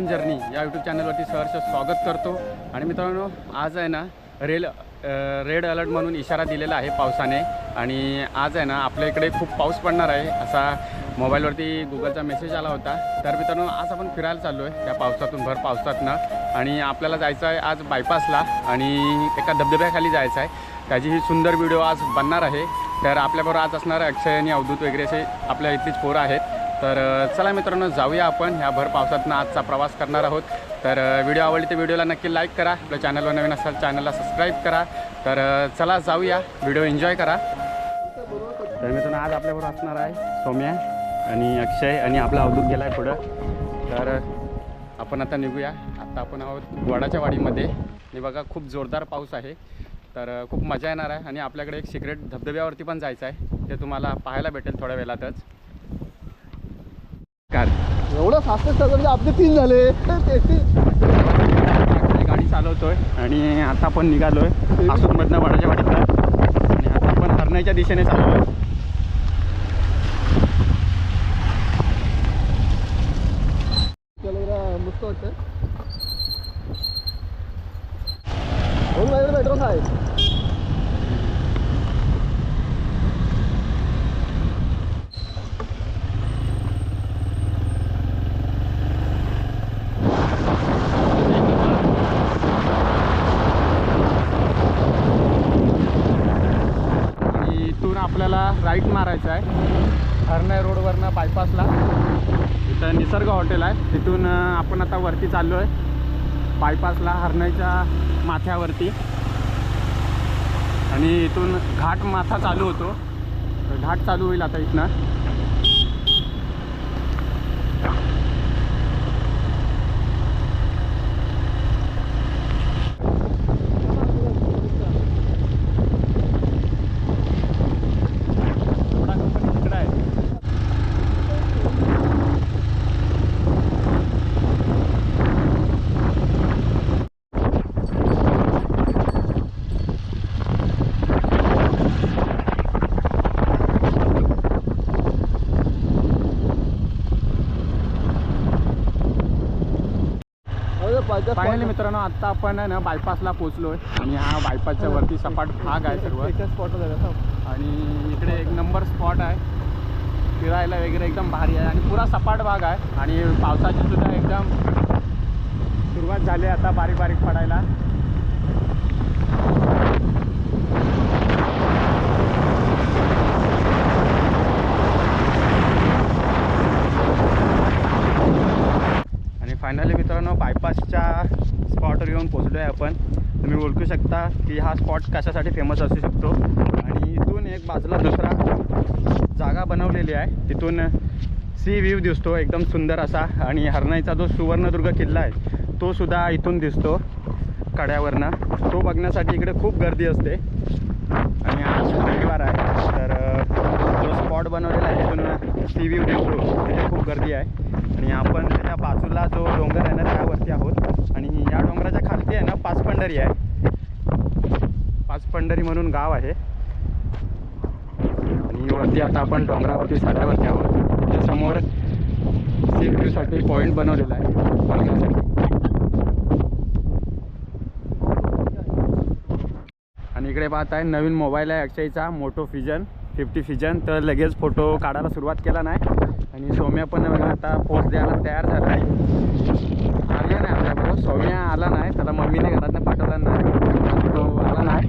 Konkan journey या YouTube चॅनलवरती सहर्ष स्वागत करतो. आणि मित्रांनो आज आहे ना रेल रेड अलर्ट म्हणून इशारा दिलेला आहे पावसाने. आणि आज आहे ना आपल्या इकडे खूप पाऊस पडणार आहे असा मोबाईलवरती गुगलचा मेसेज आला होता. तर मित्रांनो आज आपण फिरायला चाललो आहे त्या पावसातून भर पावसातनं. आणि आपल्याला जायचं आहे आज बायपासला आणि एका धबधब्याखाली जायचं आहे. त्याची ही सुंदर व्हिडिओ आज बनणार आहे. तर आपल्याबरोबर आज असणारे अक्षय आणि अवधूत वगैरे असे आपल्या इथलीच पोरं आहेत. तर चला मित्रांनो जाऊया आपण. ह्या भर पावसातनं आजचा प्रवास करणार आहोत. तर व्हिडिओ आवडली तर व्हिडिओला नक्की लाईक करा. आपल्या चॅनलवर नवीन असाल चॅनलला सबस्क्राईब करा. तर चला जाऊया. व्हिडिओ एन्जॉय करा. तर मित्रांनो आज आपल्याबरोबर असणार आहे सौम्या आणि अक्षय आणि आपला अवधूत गेला आहे पुढं. तर आपण आता निघूया. आता आपण आहोत वडाच्या वाडीमध्ये. आणि बघा खूप जोरदार पाऊस आहे. तर खूप मजा येणार आहे. आणि आपल्याकडे एक सिक्रेट धबधब्यावरती पण जायचं आहे. ते तुम्हाला पाहायला भेटेल थोड्या वेळातच. एवढं फास्ट म्हणजे आपले तीन झाले. गाडी चालवतोय आणि आता आपण निघालोय आसूरमधनं वडाच्या वाडीतनं. आणि आता आपण हरण्याच्या दिशेने चाललोय त्याला जरा मस्त वाटतं हो माझ्याकडे मेट्रोस आहे आणि इथून आपल्याला राईट मारायचं आहे हरणाई रोडवरनं बायपासला इथं निसर्ग हॉटेल आहे. तिथून आपण आता वरती चाललो आहे बायपासला हरणाईच्या माथ्यावरती. आणि इथून घाट माथा चालू होतो. घाट चालू होईल आता इथनं थोडा कंपनी तिकडं आहे अरे पाहिजे फायनली मित्रांनो आत्ता आपण आहे ना बायपासला पोचलोय आणि हा बायपासच्या वरती सपाट भाग आहे सर्व. जायला आणि इकडे एक नंबर स्पॉट आहे. फिरायला वगैरे एकदम भारी आहे. आणि पुरा सपाट भाग आहे. आणि पावसाची सुद्धा एकदम सुरुवात झाली आहे आता बारीक बारीक पडायला. आणि फायनली मित्रांनो बायपासच्या स्पॉटवर येऊन पोचलो आहे आपण. तुम्ही ओळखू शकता की हा स्पॉट कशासाठी फेमस असू शकतो. आणि इथून एक बाजूला दुसरा जागा बनवलेली आहे. तिथून सी व्ह्यू दिसतो एकदम सुंदर असा. आणि हरणाईचा जो सुवर्णदुर्ग किल्ला आहे तो सुद्धा इथून दिसतो कड्यावरनं. तो बघण्यासाठी इकडे खूप गर्दी असते. आणि आज रविवार आहे. तर जो स्पॉट बनवलेला आहे तिथून सी व्ह्यू दिसतो तिथे खूप गर्दी आहे. आणि आपण त्याच्या बाजूला जो डोंगर आहे ना त्यावरती आहोत. आणि या डोंगराच्या खालती आहे ना पाचपंढरी आहे. पाचपंढरी म्हणून गाव आहे. आणि वरती आता आपण डोंगरावरती साड्यावरती आहोत. त्याच्यासमोर सी व्ह्यूसाठी पॉईंट बनवलेला आहे. बघण्यासाठी. आणि इकडे पाहत आहे नवीन मोबाईल आहे अक्षयचा. मोटो फिजन फिफ्टी फिजन तर लगेच फोटो काढायला सुरुवात केला नाही. आणि सौम्या पण आता पोच द्यायला तयार झाला आहे आला नाही आपल्याबरोबर सौम्या आला नाही. त्याला मम्मीने घरातनं पाठवला नाही. तो आला नाही.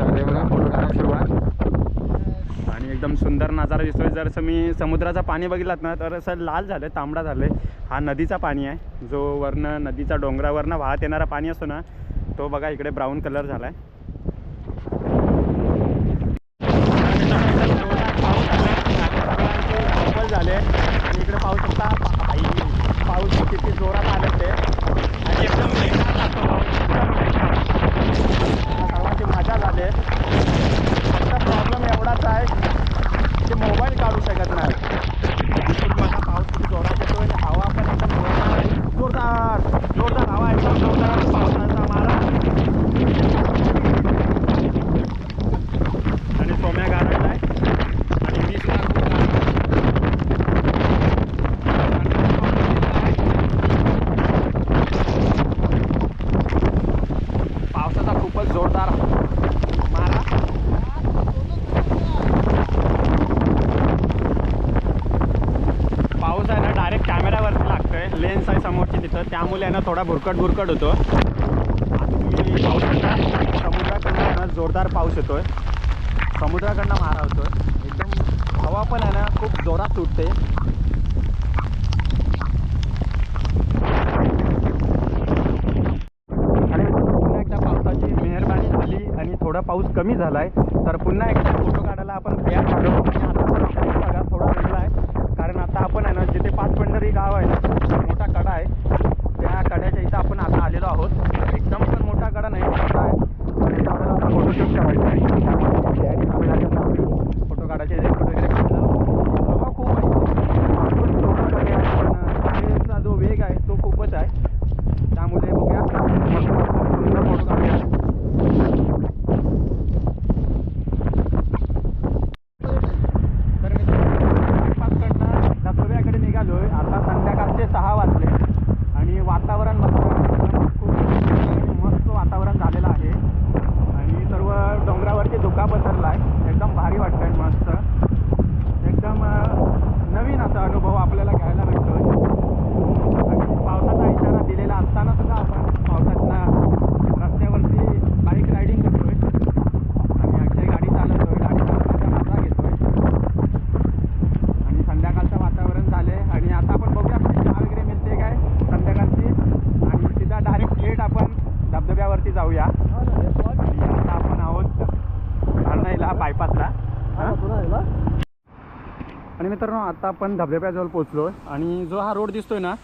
तर बघा फोटो काढायला सुरुवात. आणि एकदम सुंदर नजारा दिसतोय. जर मी समुद्राचा पाणी बघितलात ना तर असं लाल झालं तांबडा झालं हा नदीचा पाणी आहे. जो वरनं नदीचा डोंगरावरनं वाहत येणारा पाणी असतो ना तो बघा इकडे ब्राऊन कलर झाला आहे झाले आणि इकडे पाहू शकता आई पाऊस किती जोरात आले ते आणि एकदम बेकार लागतो पाऊस एकदम बेकार. सर्वांची मजा झाली फक्त प्रॉब्लेम एवढाच आहे की मोबाईल काढू शकत नाही इथून बघा पाऊस किती जोरात येतो आणि हवा पण एकदम जोरदार आहे. जोरदार जोरदार हवा एकदम जोरदार पावसाचा मारा ना थोडा भुरकट भुरकट होतो. तुम्ही पाऊस शकता समुद्राकडनं आहे ना जोरदार पाऊस येतोय. समुद्राकडनं मारा होतोय. एकदम हवा पण आहे ना खूप जोरात सुटते. आणि पुन्हा एकदा पावसाची मेहरबानी झाली आणि थोडा पाऊस कमी झालाय. तर पुन्हा एकदा फोटो काढायला आपण तयार झालो बघा थोडा वेगळा आहे. कारण आता आपण आहे ना जिथे पाचपंढरी गाव आहे ना मोठा कडा आहे. आपण आता आलेलो आहोत एकदम पण मोठा कडा नाही छोटा आहे आणि इथं आपल्याला आता फोटोशूट करायचं आहे त्यामुळे आम्ही लागत आहोत. फोटो काढायचे फोटो वगैरे काढलं हवा खूप आहे भरपूर लोकं कमी आहेत, पण ट्रेनचा जो वेग आहे तो खूपच आहे त्यामुळे बघूया मस्त सुंदर फोटो काढूया तर मी पाचकडनं धबधब्याकडे निघालोय आता संध्याकाळचे सहा वाजले आणि वातावरण मस्त खूप मस्त वातावरण झालेलं आहे आणि सर्व डोंगरावरती धुका पसरला आहे एकदम भारी वाटतंय मस्त एकदम अं, नवीन असा अनुभव आपल्याला घ्यायला भेटतोय आणि पावसाचा इशारा दिलेला असताना सुद्धा आपण पावसातनं रस्त्यावरती बाईक रायडिंग करतोय आणि अक्षय गाडी चालवतोय गाडी चालवण्याचा मजा घेतोय आणि संध्याकाळचं वातावरण झालंय आणि आता आपण बघूया कुठे चहा वगैरे मिळते काय संध्याकाळची आणि सीधा डायरेक्ट थेट आपण धबधब्यावरती जाऊया आणि आता आपण आहोत हरणाईला बायपासला हां आणि मित्रांनो आता आपण धबधब्याजवळ पोचलो आणि जो हा रोड दिसतोय ना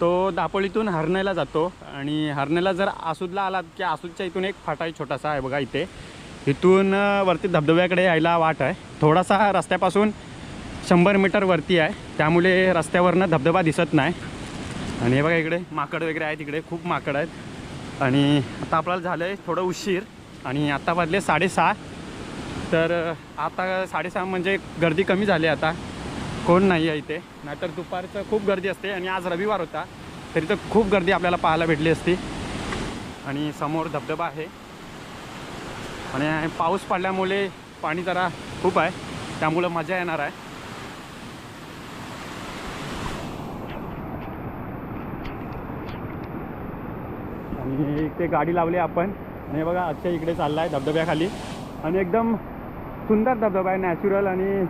तो दापोलीतून हरण्याला जातो. आणि हरण्याला जर आसूदला आलात की आसूदच्या इथून एक फाटा आहे छोटासा आहे बघा इथे. इथून वरती धबधब्याकडे यायला वाट आहे. थोडासा रस्त्यापासून शंभर मीटर वरती आहे. त्यामुळे रस्त्यावरनं धबधबा दिसत नाही. आणि हे बघा इकडे माकड वगैरे आहेत इकडे खूप माकड आहेत. आणि आता आपल्याला झालं आहे थोडं उशीर. आणि आता वाजले साडेसहा. तर आता साडेसहा म्हणजे गर्दी कमी झाली आता. कोण नाही आहे इथे. नाहीतर दुपारचं खूप गर्दी असते आणि आज रविवार होता. तरी तर खूप गर्दी आपल्याला पाहायला भेटली असती. आणि समोर धबधबा आहे. आणि पाऊस पडल्यामुळे पाणी जरा खूप आहे. त्यामुळं मजा येणार आहे. आणि इथे गाडी लावली आपण. आणि बघा अक्षय इकडे चालला आहे धबधब्याखाली. आणि एकदम सुंदर धबधबा आहे नॅचरल आणि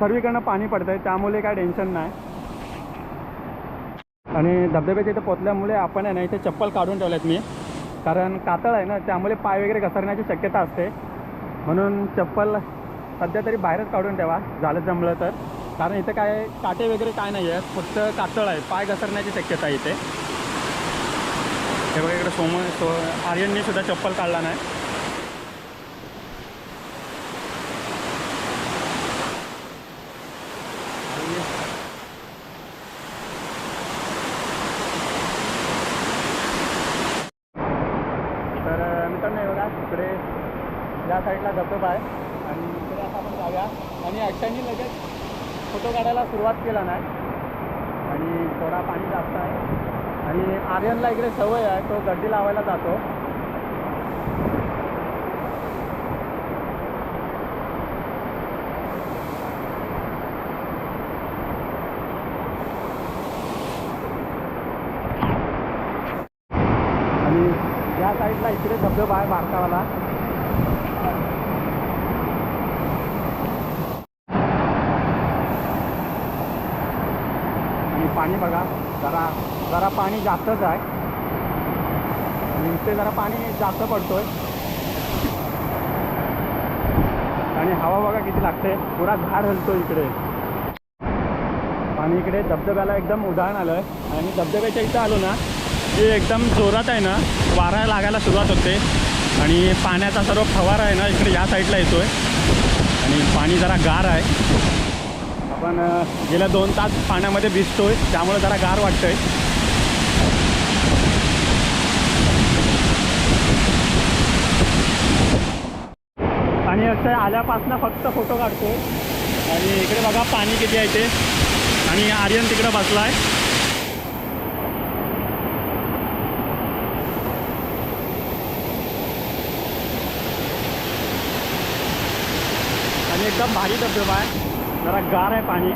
सर्वीकडनं पाणी पडतं आहे त्यामुळे काय टेन्शन नाही. आणि धबधब्याच्या इथे पोचल्यामुळे आपण आहे ना इथे चप्पल काढून ठेवल्यात मी. कारण कातळ आहे ना त्यामुळे पाय वगैरे घसरण्याची शक्यता असते. म्हणून चप्पल सध्या तरी बाहेरच काढून ठेवा झालं जमलं तर. कारण इथे काय काटे वगैरे काय नाही आहेत फक्त कातळ आहे पाय घसरण्याची शक्यता आहे इथे. हे बघा इकडे सोम सो आर्यनने सुद्धा चप्पल काढला नाही तर अ, मित्रांनो हे बघा इकडे या साईडला धबधबा आहे आणि इकडे आता आपण जाऊया आणि अक्षांनी लगेच फोटो काढायला सुरुवात केला नाही. आणि थोडा पाणी जास्त आहे. आणि आर्यनला इकडे सवय आहे तो गड्डी लावायला जातो. आणि या साईडला इकडे धबधबा आहे बारकावाला. पाणी बघा. जरा जरा पाणी जास्तच आहे. आणि जरा पाणी जास्त पडतोय. आणि हवा बघा किती लागते. पुरा झाड हलतो इकडे. आणि इकडे धबधब्याला एकदम उदाहरण आलं आहे आणि धबधब्याच्या इथं आलो ना की एकदम जोरात आहे ना. वारा लागायला सुरुवात होते. आणि पाण्याचा सर्व फवारा आहे ना इकडे या साईडला येतोय. आणि पाणी जरा गार आहे. आपण गेल्या दोन तास पाण्यामध्ये भिजतोय त्यामुळे जरा गार वाटतंय. आणि असं आल्यापासनं फक्त फोटो काढतो. आणि इकडे बघा पाणी किती आहे ते. आणि आर्यन तिकडे आहे आणि एकदम भारी धबधबा आहे. जरा गार आहे पाणी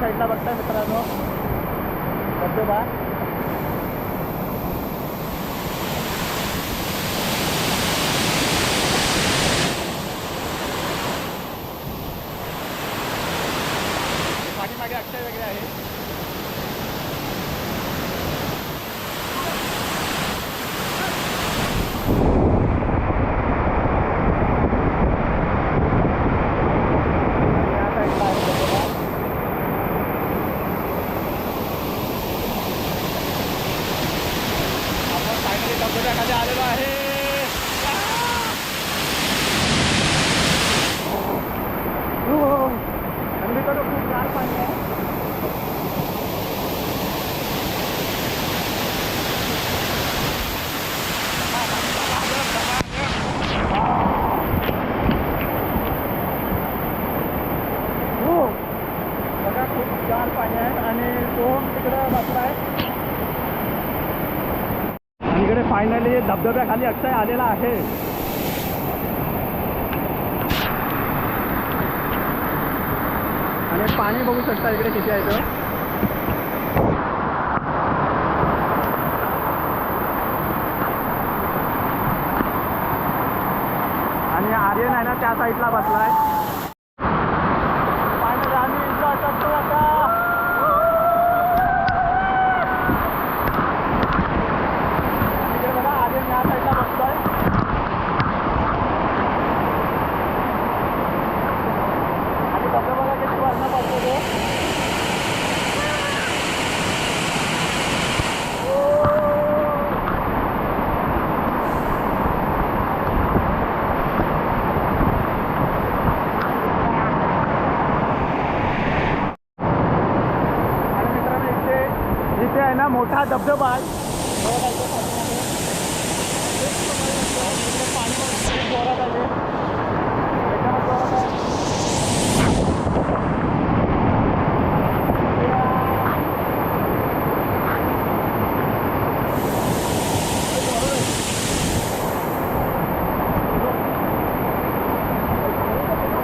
साईडला बघताय मित्रांनो धबधबा पाठीमागे अक्षय वगैरे आहे आणि या साईडला आहे धबधबा आपण फायनली धबधब्याखाली आलेलो आहे हो आणि तर खूप गार पाणी आहे हो बघा खूप गार पाणी आहे आणि तो तिकडं बसला आहे आणि इकडे फायनली धबधब्याखाली अक्षय आलेला आहे. आणि पाणी बघू शकता इकडे किती आहे तर आणि आर्यन आहे ना त्या साईडला बसलाय आम्ही enjoy करतोय आता. आणि इकडे बघा आर्यन या साईडला बसतोय आणि धबधबाला किती वर्ण पडतो तो आणि मित्रांनो इथे इथे आहे ना मोठा धबधबा आहे बघा इथे पाठीमागे. इकडे पाणी पण खूप जोरात आहे एकदमच जोरात आहे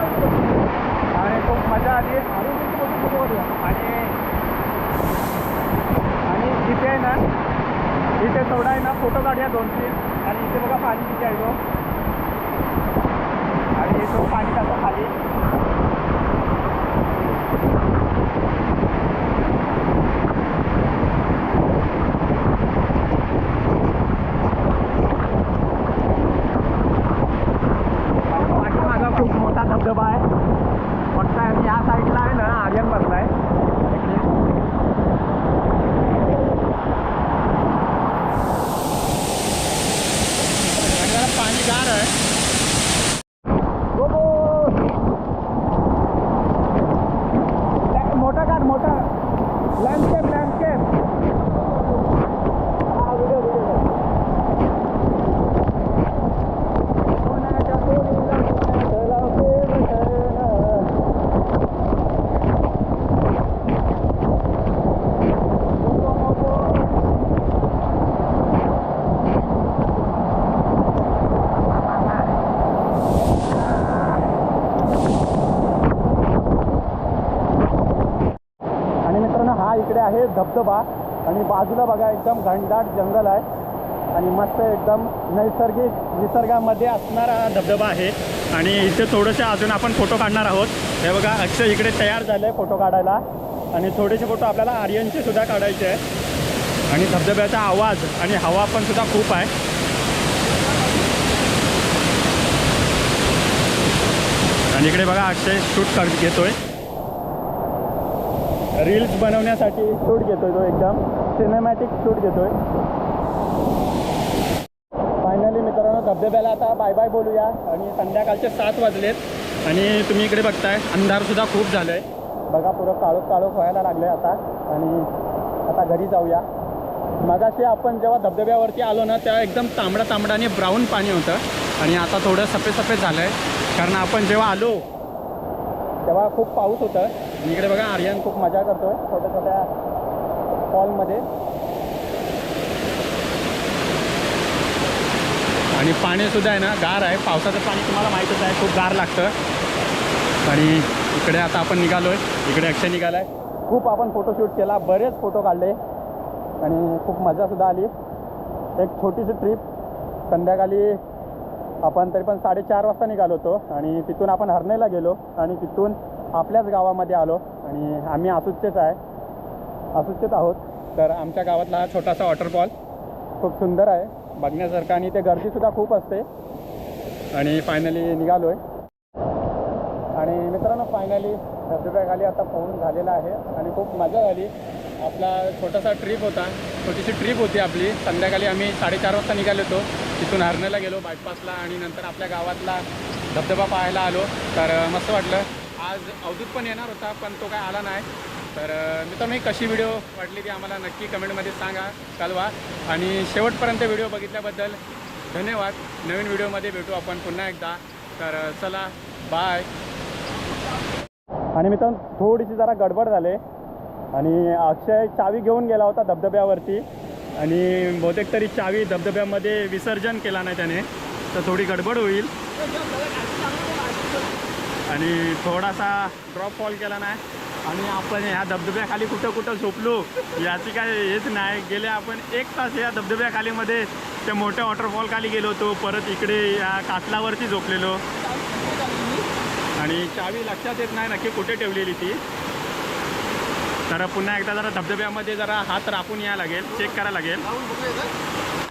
आणि खूप मजा आली आणि आणि इथे आहे ना इथे थोडा आहे ना फोटो काढूया दोन तीन आणि इथे बघा पाणी किती आहे तो आणि तो पाणी जातो खाली पाठीमागं खूप मोठा धबधबा आहे बघताय आणि या साईडला आहे ना आर्यन बसलाय आणि जरा पाणी गार आहे मोठा काढ मोठा लँडस्केप लँडस्केप हा व्हिडिओ व्हिडिओ आणि मित्रांनो हा इकडे आहे धबधबा आणि बाजूला बघा एकदम घनदाट जंगल आहे. आणि मस्त एकदम नैसर्गिक निसर्गामध्ये असणारा हा धबधबा आहे. आणि इथे थोडेसे अजून आपण फोटो काढणार आहोत. हे बघा अक्षय इकडे तयार झाले फोटो काढायला. आणि थोडेसे फोटो आपल्याला आर्यनचे सुद्धा काढायचे आहे आणि धबधब्याचा आवाज आणि हवा पण सुद्धा खूप आहे. आणि इकडे बघा अक्षय शूट कर घेतोय. रील्स बनवण्यासाठी शूट घेतोय तो एकदम. सिनेमॅटिक शूट घेतोय. फायनली मित्रांनो धबधब्याला आता बाय बाय बोलूया. आणि संध्याकाळचे सात वाजलेत. आणि तुम्ही इकडे बघताय अंधार सुद्धा खूप झालंय. बघा पुरं काळोख काळोख व्हायला लागले आता. आणि आता घरी जाऊया. मगाशी आपण जेव्हा धबधब्यावरती आलो ना तेव्हा एकदम तांबडा तांबडा आणि ब्राऊन पाणी होतं. आणि आता थोडं सफेद सफेद झालं आहे कारण आपण जेव्हा आलो तेव्हा खूप पाऊस होतं. इकडे बघा आर्यन खूप मजा मजा करतोय छोट्या छोट्या हॉलमध्ये आणि पाणी सुद्धा आहे ना गार आहे. पावसाचं पाणी तुम्हाला माहीतच आहे खूप गार लागतं. आणि इकडे आता आपण निघालोय. इकडे अक्षय निघालाय. खूप आपण फोटोशूट केला बरेच फोटो काढले. आणि खूप मजासुद्धा आली. एक छोटीशी ट्रिप संध्याकाळी आपण तरी पण साडेचार वाजता निघालो होतो. आणि तिथून आपण हरणेला गेलो. आणि तिथून आपल्याच गावामध्ये आलो आणि आम्ही असूचेच आहे. आसुच्चेच आहोत. तर आमच्या गावातला हा छोटासा वॉटरफॉल खूप सुंदर आहे. बघण्यासारखं आणि ते गर्दीसुद्धा खूप असते. आणि फायनली निघालो आहे आणि मित्रांनो फायनली धबधब्याखाली आता पोहून झालेला आहे. आणि खूप मजा झाली. आपला छोटासा ट्रिप होता. छोटीशी ट्रिप होती आपली. संध्याकाळी आम्ही साडेचार वाजता निघालो होतो. तिथून हरणेला गेलो बायपासला आणि नंतर आपल्या गावातला धबधबा पाहायला आलो. तर मस्त वाटलं. आज अवधूत पण येणार होता पण तो काय आला नाही. तर मित्रांनो कशी व्हिडिओ वाटली ती आम्हाला नक्की कमेंटमध्ये सांगा कळवा आणि शेवटपर्यंत व्हिडिओ बघितल्याबद्दल धन्यवाद. नवीन व्हिडिओमध्ये भेटू आपण पुन्हा एकदा. तर चला बाय आणि मित्रांनो थोडीशी जरा गडबड झाले. आणि अक्षय चावी घेऊन गेला होता धबधब्यावरती. आणि बहुतेक तरी चावी धबधब्यामध्ये विसर्जन केला नाही त्याने. तर थोडी गडबड होईल. आणि थोडासा ड्रॉप फॉल केला नाही. आणि आपण ह्या धबधब्याखाली कुठं कुठं झोपलो याची काय हेच नाही. गेले आपण एक तास या धबधब्याखालीमध्ये त्या मोठ्या वॉटरफॉलखाली गेलो होतो. परत इकडे या कातलावरती झोपलेलो. आणि चावी लक्षात येत नाही नक्की कुठे ठेवलेली ती. तर पुन्हा एकदा जरा धबधब्यामध्ये जरा हात राखून यायला लागेल. चेक करायला लागेल.